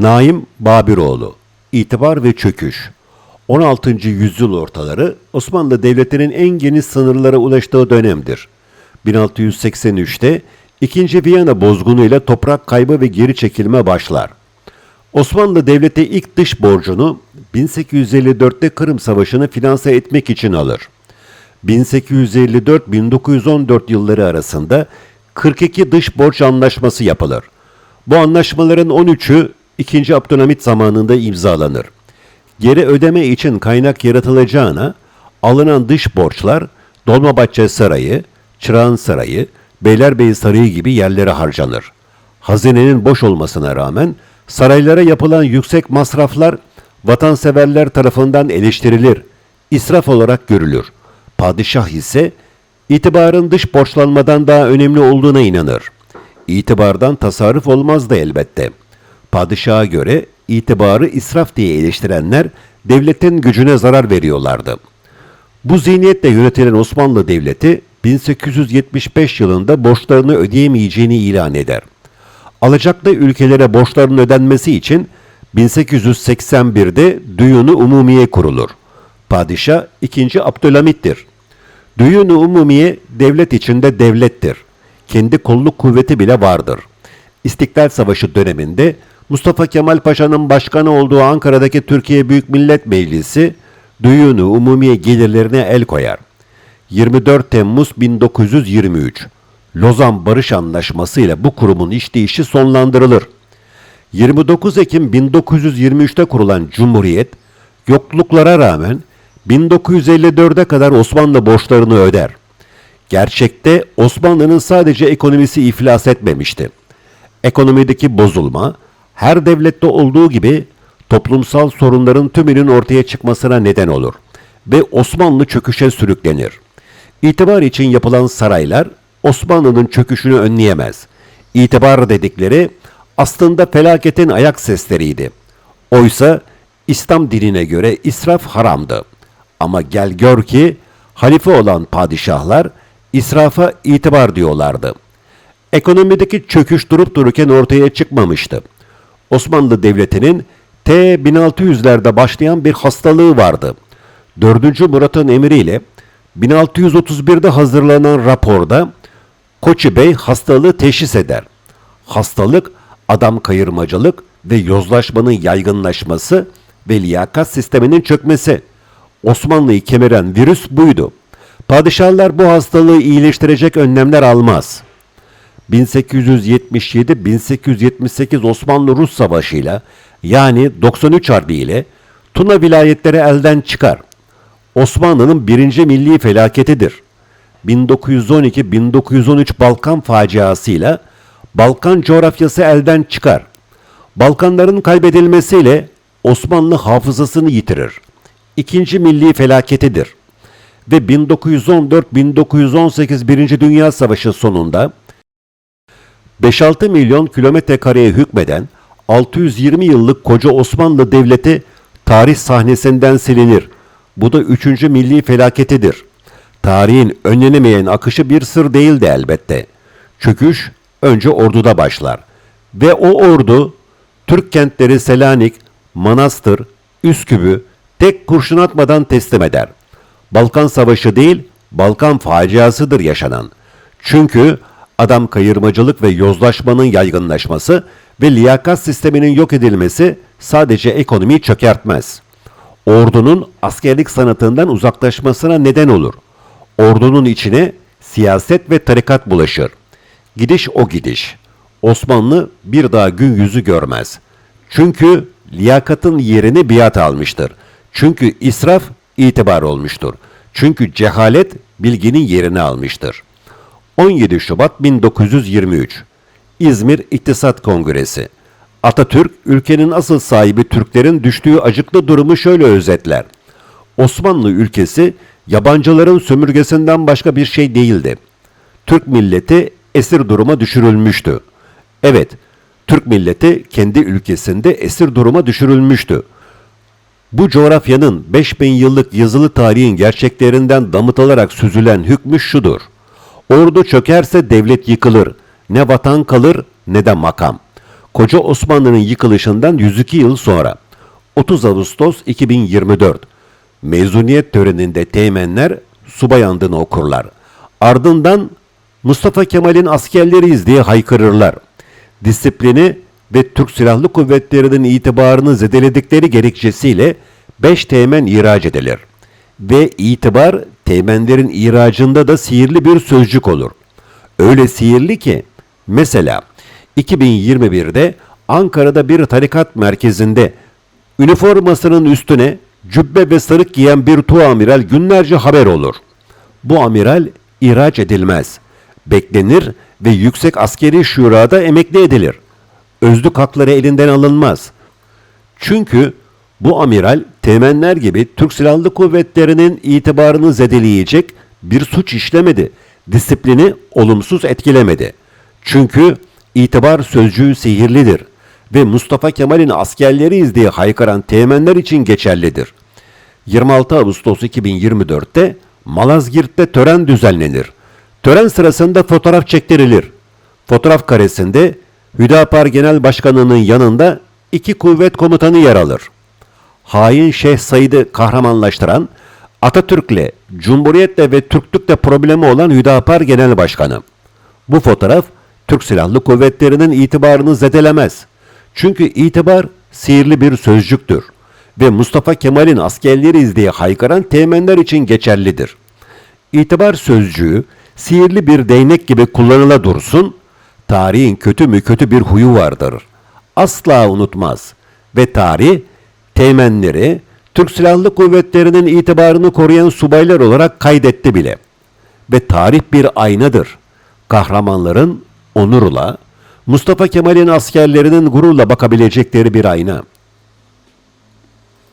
Naim Babiroğlu İtibar ve Çöküş 16. yüzyıl ortaları Osmanlı Devleti'nin en geniş sınırlara ulaştığı dönemdir. 1683'te 2. Viyana bozgunuyla toprak kaybı ve geri çekilme başlar. Osmanlı Devleti ilk dış borcunu 1854'te Kırım Savaşı'nı finanse etmek için alır. 1854-1914 yılları arasında 42 dış borç anlaşması yapılır. Bu anlaşmaların 13'ü 2. Abdülhamit zamanında imzalanır. Geri ödeme için kaynak yaratılacağına alınan dış borçlar Dolmabahçe Sarayı, Çırağan Sarayı, Beylerbeyi Sarayı gibi yerlere harcanır. Hazinenin boş olmasına rağmen saraylara yapılan yüksek masraflar vatanseverler tarafından eleştirilir, israf olarak görülür. Padişah ise itibarın dış borçlanmadan daha önemli olduğuna inanır. İtibardan tasarruf olmaz da elbette. Padişaha göre itibarı israf diye eleştirenler devletin gücüne zarar veriyorlardı. Bu zihniyetle yönetilen Osmanlı Devleti 1875 yılında borçlarını ödeyemeyeceğini ilan eder. Alacaklı ülkelere borçların ödenmesi için 1881'de Düyunu Umumiye kurulur. Padişah 2. Abdülhamit'tir. Düyunu Umumiye devlet içinde devlettir. Kendi kolluk kuvveti bile vardır. İstiklal Savaşı döneminde Mustafa Kemal Paşa'nın başkanı olduğu Ankara'daki Türkiye Büyük Millet Meclisi Düyunu Umumiye gelirlerine el koyar. 24 Temmuz 1923 Lozan Barış Anlaşması ile bu kurumun işleyişi sonlandırılır. 29 Ekim 1923'te kurulan Cumhuriyet, yokluklara rağmen 1954'e kadar Osmanlı borçlarını öder. Gerçekte Osmanlı'nın sadece ekonomisi iflas etmemişti. Ekonomideki bozulma, her devlette olduğu gibi toplumsal sorunların tümünün ortaya çıkmasına neden olur ve Osmanlı çöküşe sürüklenir. İtibar için yapılan saraylar Osmanlı'nın çöküşünü önleyemez. İtibar dedikleri aslında felaketin ayak sesleriydi. Oysa İslam dinine göre israf haramdı. Ama gel gör ki halife olan padişahlar israfa itibar diyorlardı. Ekonomideki çöküş durup dururken ortaya çıkmamıştı. Osmanlı Devleti'nin T 1600'lerde başlayan bir hastalığı vardı. 4. Murat'ın emriyle 1631'de hazırlanan raporda Koçi Bey hastalığı teşhis eder. Hastalık adam kayırmacılık ve yozlaşmanın yaygınlaşması ve liyakat sisteminin çökmesi. Osmanlı'yı kemiren virüs buydu. Padişahlar bu hastalığı iyileştirecek önlemler almaz. 1877-1878 Osmanlı-Rus Savaşı'yla yani 93 Harbi ile Tuna vilayetleri elden çıkar. Osmanlı'nın birinci milli felaketidir. 1912-1913 Balkan faciasıyla Balkan coğrafyası elden çıkar. Balkanların kaybedilmesiyle Osmanlı hafızasını yitirir. İkinci milli felaketidir. Ve 1914-1918 Birinci Dünya Savaşı sonunda 5-6 milyon kilometre kareye hükmeden 620 yıllık koca Osmanlı Devleti tarih sahnesinden silinir. Bu da üçüncü milli felaketidir. Tarihin önlenemeyen akışı bir sır değildi elbette. Çöküş önce orduda başlar. Ve o ordu Türk kentleri Selanik, Manastır, Üsküp'ü tek kurşun atmadan teslim eder. Balkan Savaşı değil, Balkan faciasıdır yaşanan. Çünkü adam kayırmacılık ve yozlaşmanın yaygınlaşması ve liyakat sisteminin yok edilmesi sadece ekonomiyi çökertmez. Ordunun askerlik sanatından uzaklaşmasına neden olur. Ordunun içine siyaset ve tarikat bulaşır. Gidiş o gidiş. Osmanlı bir daha gün yüzü görmez. Çünkü liyakatın yerini biat almıştır. Çünkü israf itibar olmuştur. Çünkü cehalet bilginin yerini almıştır. 17 Şubat 1923 İzmir İktisat Kongresi Atatürk, ülkenin asıl sahibi Türklerin düştüğü acıklı durumu şöyle özetler. Osmanlı ülkesi yabancıların sömürgesinden başka bir şey değildi. Türk milleti esir duruma düşürülmüştü. Evet, Türk milleti kendi ülkesinde esir duruma düşürülmüştü. Bu coğrafyanın 5000 yıllık yazılı tarihin gerçeklerinden damıtılarak süzülen hükmü şudur. Ordu çökerse devlet yıkılır. Ne vatan kalır ne de makam. Koca Osmanlı'nın yıkılışından 102 yıl sonra 30 Ağustos 2024 mezuniyet töreninde teğmenler subay andını okurlar. Ardından Mustafa Kemal'in askerleriyiz diye haykırırlar. Disiplini ve Türk Silahlı Kuvvetleri'nin itibarını zedeledikleri gerekçesiyle 5 teğmen ihraç edilir. Ve itibar teğmenlerin ihracında da sihirli bir sözcük olur. Öyle sihirli ki mesela 2021'de Ankara'da bir tarikat merkezinde üniformasının üstüne cübbe ve sarık giyen bir tuamiral günlerce haber olur. Bu amiral ihraç edilmez. Beklenir ve yüksek askeri şurada emekli edilir. Özlük hakları elinden alınmaz. Çünkü bu amiral temenler gibi Türk Silahlı Kuvvetleri'nin itibarını zedeleyecek bir suç işlemedi. Disiplini olumsuz etkilemedi. Çünkü itibar sözcüğü sihirlidir ve Mustafa Kemal'in askerleriyiz diye haykıran teğmenler için geçerlidir. 26 Ağustos 2024'te Malazgirt'te tören düzenlenir. Tören sırasında fotoğraf çektirilir. Fotoğraf karesinde Hüdapar Genel Başkanı'nın yanında iki kuvvet komutanı yer alır. Hain Şeyh Said'i kahramanlaştıran Atatürk'le, Cumhuriyet'le ve Türklük'le problemi olan Hüdapar Genel Başkanı. Bu fotoğraf Türk Silahlı Kuvvetleri'nin itibarını zedelemez. Çünkü itibar sihirli bir sözcüktür ve Mustafa Kemal'in askerleriyiz diye haykıran teğmenler için geçerlidir. İtibar sözcüğü sihirli bir değnek gibi kullanıla dursun, tarihin kötü mü kötü bir huyu vardır. Asla unutmaz ve tarih teğmenleri Türk Silahlı Kuvvetleri'nin itibarını koruyan subaylar olarak kaydetti bile. Ve tarih bir aynadır. Kahramanların onurla, Mustafa Kemal'in askerlerinin gururla bakabilecekleri bir ayna.